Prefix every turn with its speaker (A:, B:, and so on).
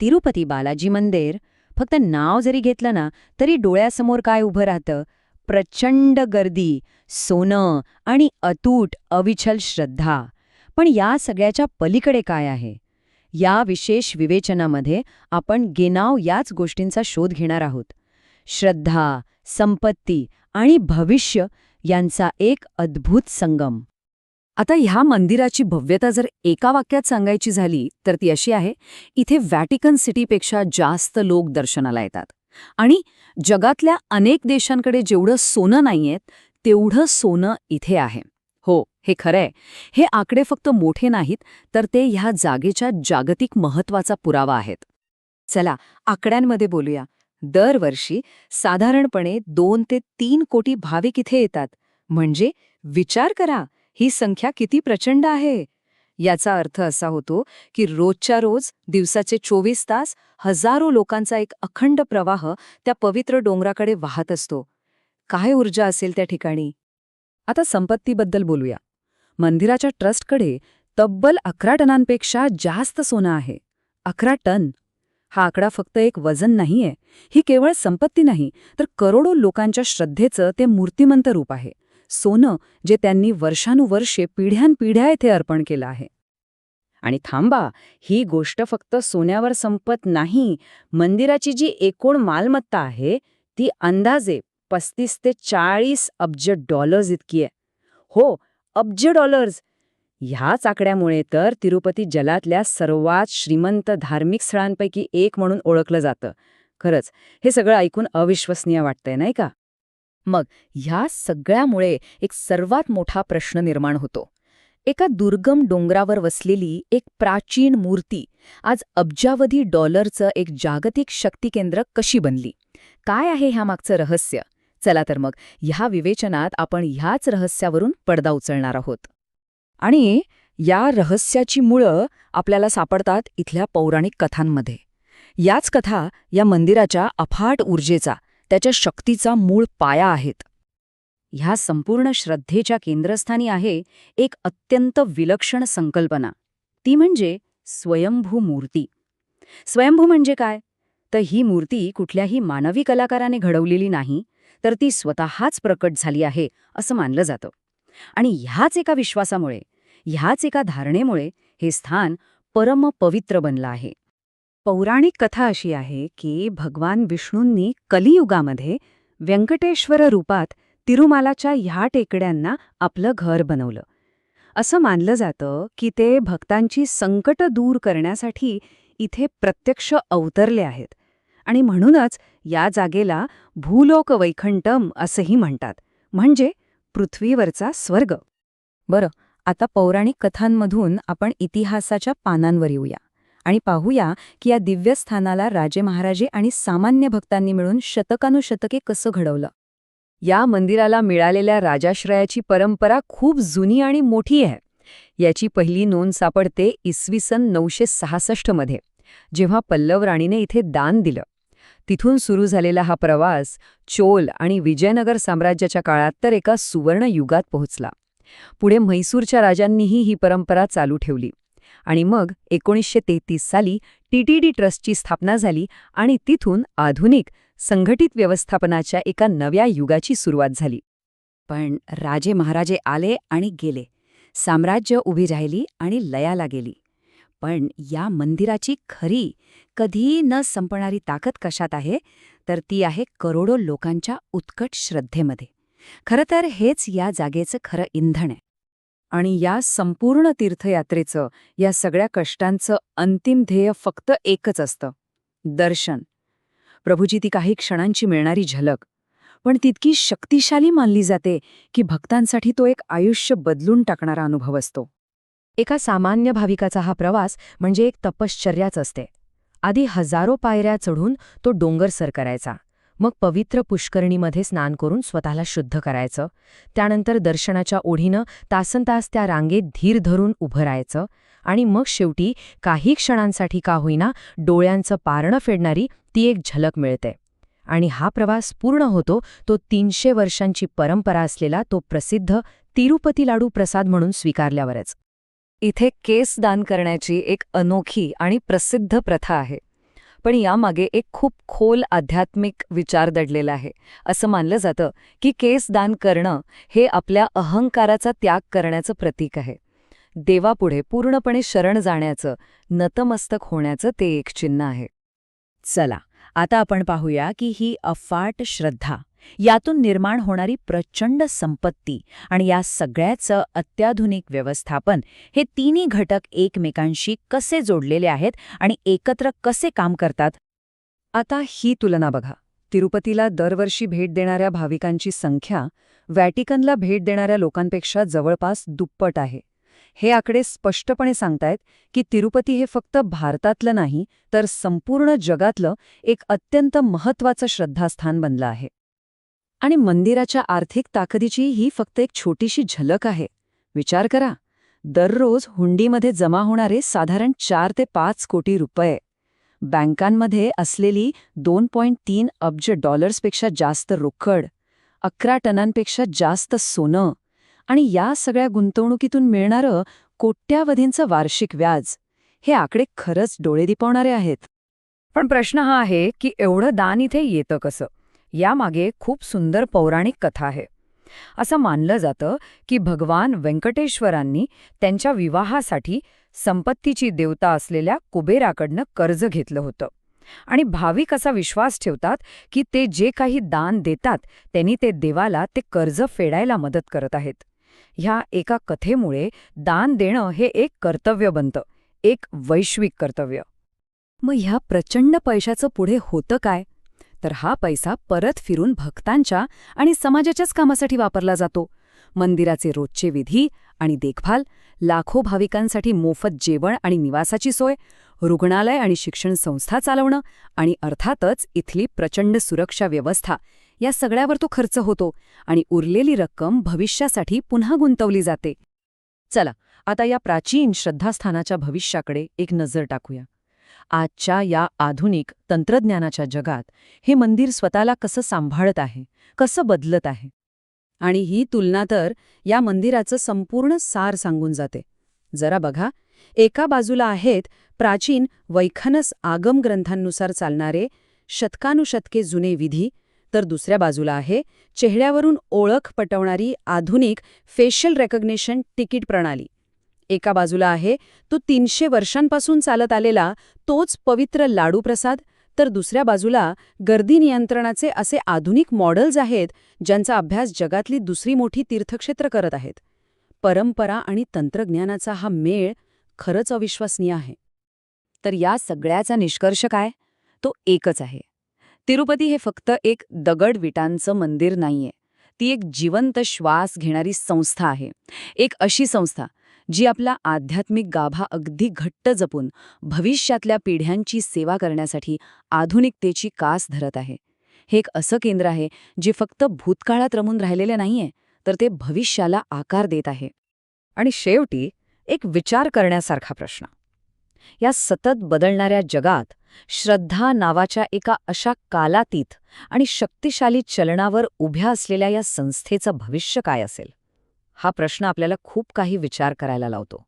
A: तिरुपती बालाजी मंदिर. फक्त नाव जरी घेतलं ना तरी डोळ्यासमोर काय उभं राहतं? प्रचंड गर्दी सोनं आणि अतूट अविचल श्रद्धा. पण या सगळ्याच्या पलीकडे काय आहे? या विशेष विवेचनामध्ये आपण गेनाव याच गोष्टींचा शोध घेणार आहोत. श्रद्धा संपत्ती आणि भविष्य यांचा एक अद्भुत संगम.
B: आता ह्या मंदिराची भव्यता जर एका वाक्यात सांगायची झाली तर ती अशी आहे इथे व्हॅटिकन सिटीपेक्षा जास्त लोक दर्शनाला येतात. आणि जगातल्या अनेक देशांकडे जेवढं सोनं नाहीयेत तेवढं सोनं इथे आहे. हो हे खरंय हे आकडे फक्त मोठे नाहीत तर ते ह्या जागेच्या जागतिक महत्त्वाचा पुरावा आहेत.
A: चला आकड्यांमध्ये बोलूया. दरवर्षी साधारणपणे दोन ते तीन कोटी भाविक इथे येतात. म्हणजे विचार करा ही संख्या किती प्रचंड आहे? याचा अर्थ असा होतो की रोजच्या रोज दिवसाचे चोवीस तास हजारो लोकांचा एक अखंड प्रवाह त्या पवित्र डोंगराकडे वाहत असतो. काय ऊर्जा असेल त्या ठिकाणी?
B: आता संपत्तीबद्दल बोलूया. मंदिराच्या ट्रस्टकडे तब्बल अकरा टनांपेक्षा जास्त सोनं आहे. अकरा टन. हा आकडा फक्त एक वजन नाहीये. ही केवळ संपत्ती नाही तर करोडो लोकांच्या श्रद्धेचं ते मूर्तिमंत रूप आहे. सोनं जे त्यांनी वर्षानुवर्षे पिढ्यानपिढ्या येथे अर्पण केलं आहे. आणि थांबा ही गोष्ट फक्त सोन्यावर संपत नाही मंदिराची जी एकूण मालमत्ता आहे ती अंदाजे पस्तीस ते चाळीस अब्ज डॉलर्स इतकी आहे. हो अब्ज डॉलर्स! ह्याच आकड्यामुळे तर तिरुपती जलातल्या सर्वात श्रीमंत धार्मिक स्थळांपैकी एक म्हणून ओळखलं जातं. खरंच हे सगळं ऐकून अविश्वसनीय वाटतंय नाही का? मग ह्या सगळ्यामुळे एक सर्वात मोठा प्रश्न निर्माण होतो. एका दुर्गम डोंगरावर वसलेली एक प्राचीन मूर्ती आज अब्जावधी डॉलरचं एक जागतिक शक्तिकेंद्र कशी बनली? काय आहे ह्यामागचं रहस्य? चला तर मग ह्या विवेचनात आपण ह्याच रहस्यावरून पडदा उचलणार आहोत. आणि या रहस्याची मुळं आपल्याला सापडतात इथल्या पौराणिक कथांमध्ये. याच कथा या मंदिराच्या अफाट ऊर्जेचा त्याच्या शक्तीचा मूळ पाया आहेत. ह्या संपूर्ण श्रद्धेच्या केंद्रस्थानी आहे एक अत्यंत विलक्षण संकल्पना. ती म्हणजे स्वयंभू मूर्ती. स्वयंभू म्हणजे काय? तर ही मूर्ती कुठल्याही मानवी कलाकाराने घडवलेली नाही तर ती स्वतःच प्रकट झाली आहे असं मानलं जातं. आणि ह्याच एका विश्वासामुळे ह्याच एका धारणेमुळे हे स्थान परम पवित्र बनलं आहे. पौराणिक कथा अशी आहे की भगवान विष्णूंनी कलियुगामध्ये व्यंकटेश्वर रूपात तिरुमालाच्या ह्या टेकड्यांना आपलं घर बनवलं. असं मानलं जातं की ते भक्तांची संकट दूर करण्यासाठी इथे प्रत्यक्ष अवतरले आहेत आणि म्हणूनच या जागेला भूलोक वैखंटम असंही म्हणतात म्हणजे पृथ्वीवरचा स्वर्ग. बरं आता पौराणिक कथांमधून आपण इतिहासाच्या पानांवर येऊया. आणि पाहूया की या दिव्य स्थानाला राजे महाराजे आणि सामान्य भक्तांनी मिळून शतकानुशतके कसं घडवलं. या मंदिराला मिळालेल्या राजाश्रयाची परंपरा खूप जुनी आणि मोठी आहे. याची पहिली नोंद सापडते इसवी सन नऊशे सहासष्टमध्ये जेव्हा पल्लव राणीने इथे दान दिलं. तिथून सुरू झालेला हा प्रवास चोल आणि विजयनगर साम्राज्याच्या काळात तर एका सुवर्णयुगात पोहोचला. पुढे म्हैसूरच्या राजांनीही ही परंपरा चालू ठेवली. आणि मग एकोणीसशे तेहतीस साली टीटीडी ट्रस्टची स्थापना झाली आणि तिथून आधुनिक संघटित व्यवस्थापनाच्या एका नव्या युगाची सुरुवात झाली. पण राजे महाराजे आले आणि गेले. साम्राज्य उभी राहिली आणि लयाला गेली. पण या मंदिराची खरी कधी न संपणारी ताकद कशात आहे? तर ती आहे करोडो लोकांच्या उत्कट श्रद्धेमध्ये. खरं तर हेच या जागेचं खरं इंधन आहे. आणि या संपूर्ण तीर्थयात्रेचं या सगळ्या कष्टांचं अंतिम ध्येय फक्त एकच असतं दर्शन. प्रभूची ती काही क्षणांची मिळणारी झलक. पण तितकी शक्तिशाली मानली जाते की भक्तांसाठी तो एक आयुष्य बदलून टाकणारा अनुभव असतो. एका सामान्य भाविकाचा हा प्रवास म्हणजे एक तपश्चर्याच असते. आधी हजारो पायऱ्या चढून तो डोंगर सर करायचा. मग पवित्र पुष्करणीमध्ये स्नान करून स्वतःला शुद्ध करायचं. त्यानंतर दर्शनाच्या ओढीनं तासनतास त्या रांगेत धीर धरून उभं राहायचं. आणि मग शेवटी काही क्षणांसाठी का होईना डोळ्यांचं पारणं फेडणारी ती एक झलक मिळते. आणि हा प्रवास पूर्ण होतो तो तीनशे वर्षांची परंपरा असलेला तो प्रसिद्ध तिरुपती लाडू प्रसाद म्हणून स्वीकारल्यावरच. इथे केस दान करण्याची एक अनोखी आणि प्रसिद्ध प्रथा आहे.
A: पण यामागे एक खूप खोल आध्यात्मिक विचार दडलेला आहे. असं मानलं जातं की केस दान करणं हे आपल्या अहंकाराचा त्याग करण्याचं प्रतीक आहे. देवापुढे पूर्णपणे शरण जाण्याचं नतमस्तक होण्याचं ते एक चिन्ह आहे.
B: चला आता आपण पाहूया की ही अफाट श्रद्धा यातून निर्माण होणारी प्रचंड संपत्ती आणि या सगळ्याचं अत्याधुनिक व्यवस्थापन हे तिन्ही घटक एकमेकांशी कसे जोडलेले आहेत आणि एकत्र कसे काम करतात?
A: आता ही तुलना बघा. तिरुपतीला दरवर्षी भेट देणाऱ्या भाविकांची संख्या व्हॅटिकनला भेट देणाऱ्या लोकांपेक्षा जवळपास दुप्पट आहे. हे आकडे स्पष्टपणे सांगतायत की तिरुपती हे फक्त भारतातलं नाही तर संपूर्ण जगातलं एक अत्यंत महत्त्वाचं श्रद्धास्थान बनलं आहे. आणि मंदिराच्या आर्थिक ताकदीची ही फक्त एक छोटीशी झलक आहे. विचार करा. दररोज हुंडीमध्ये जमा होणारे साधारण चार ते पाच कोटी रुपये. बँकांमध्ये असलेली दोन पॉईंट तीन अब्ज डॉलर्सपेक्षा जास्त रोकड अकरा टनांपेक्षा जास्त सोनं आणि या सगळ्या गुंतवणुकीतून मिळणारं कोट्यावधींचं वार्षिक व्याज हे आकडे खरंच डोळे दिपवणारे आहेत.
B: पण प्रश्न हा आहे की एवढं दान इथे येतं कसं? यामागे खूप सुंदर पौराणिक कथा आहे. असं मानलं जातं की भगवान व्यंकटेश्वरांनी त्यांच्या विवाहासाठी संपत्तीची देवता असलेल्या कुबेराकडनं कर्ज घेतलं होतं. आणि भाविक असा विश्वास ठेवतात की ते जे काही दान देतात त्यांनी ते देवाला ते कर्ज फेडायला मदत करत आहेत. ह्या एका कथेमुळे दान देणं हे एक कर्तव्य बनतं एक वैश्विक कर्तव्य. मग ह्या प्रचंड पैशाचं पुढे होतं काय? तर हा पैसा परत फिरून भक्तांच्या आणि समाजाच्याच कामासाठी वापरला जातो. मंदिराचे रोजचे विधी आणि देखभाल लाखो भाविकांसाठी मोफत जेवण आणि निवासाची सोय रुग्णालय आणि शिक्षण संस्था चालवणं आणि अर्थातच इथली प्रचंड सुरक्षा व्यवस्था या सगळ्यावर तो खर्च होतो आणि उरलेली रक्कम भविष्यासाठी पुन्हा गुंतवली जाते.
A: चला आता या प्राचीन श्रद्धास्थानाच्या भविष्याकडे एक नजर टाकूया. आजच्या या आधुनिक तंत्रज्ञानाच्या जगात हे मंदिर स्वतःला कसं सांभाळत आहे कसं बदलत आहे?
B: आणि ही तुलना तर या मंदिराचं संपूर्ण सार सांगून जाते. जरा बघा एका बाजूला आहेत प्राचीन वैखनस आगम ग्रंथांनुसार चालणारे शतकानुशतके जुने विधी तर दुसऱ्या बाजूला आहे चेहऱ्यावरून ओळख पटवणारी आधुनिक फेशियल रेकग्निशन तिकीट प्रणाली. एका बाजूला आहे तो तीनशे वर्षांपासून चालत आलेला तोच पवित्र लाडू प्रसाद तर दुसऱ्या बाजूला गर्दी नियंत्रणाचे असे आधुनिक मॉडेल्स आहेत ज्यांचा अभ्यास जगातली दुसरी मोठी तीर्थक्षेत्र करत आहेत. परंपरा आणि तंत्रज्ञानाचा हा मेळ खरंच अविश्वसनीय आहे.
A: तर या सगळ्याचा निष्कर्ष काय? तो एकच आहे. तिरुपती हे फक्त एक दगड विटांचं मंदिर नाहीये. ती एक जिवंत श्वास घेणारी संस्था आहे. एक अशी संस्था जी आपला आध्यात्मिक गाभा अगदी घट्ट जपून भविष्यातल्या पिढ्यांची सेवा करण्यासाठी आधुनिकतेची कास धरत आहे. हे एक असं केंद्र आहे जे फक्त भूतकाळात रमून राहिलेले नाहीये तर ते भविष्याला आकार देत आहे.
B: आणि शेवटी एक विचार करण्यासारखा प्रश्न.
A: या सतत बदलणाऱ्या जगात श्रद्धा नावाच्या एका अशा कालातीत आणि शक्तिशाली चलनावर उभ्या असलेल्या या संस्थेचं भविष्य काय असेल? हा प्रश्न आपल्याला खूप काही विचार करायला लावतो.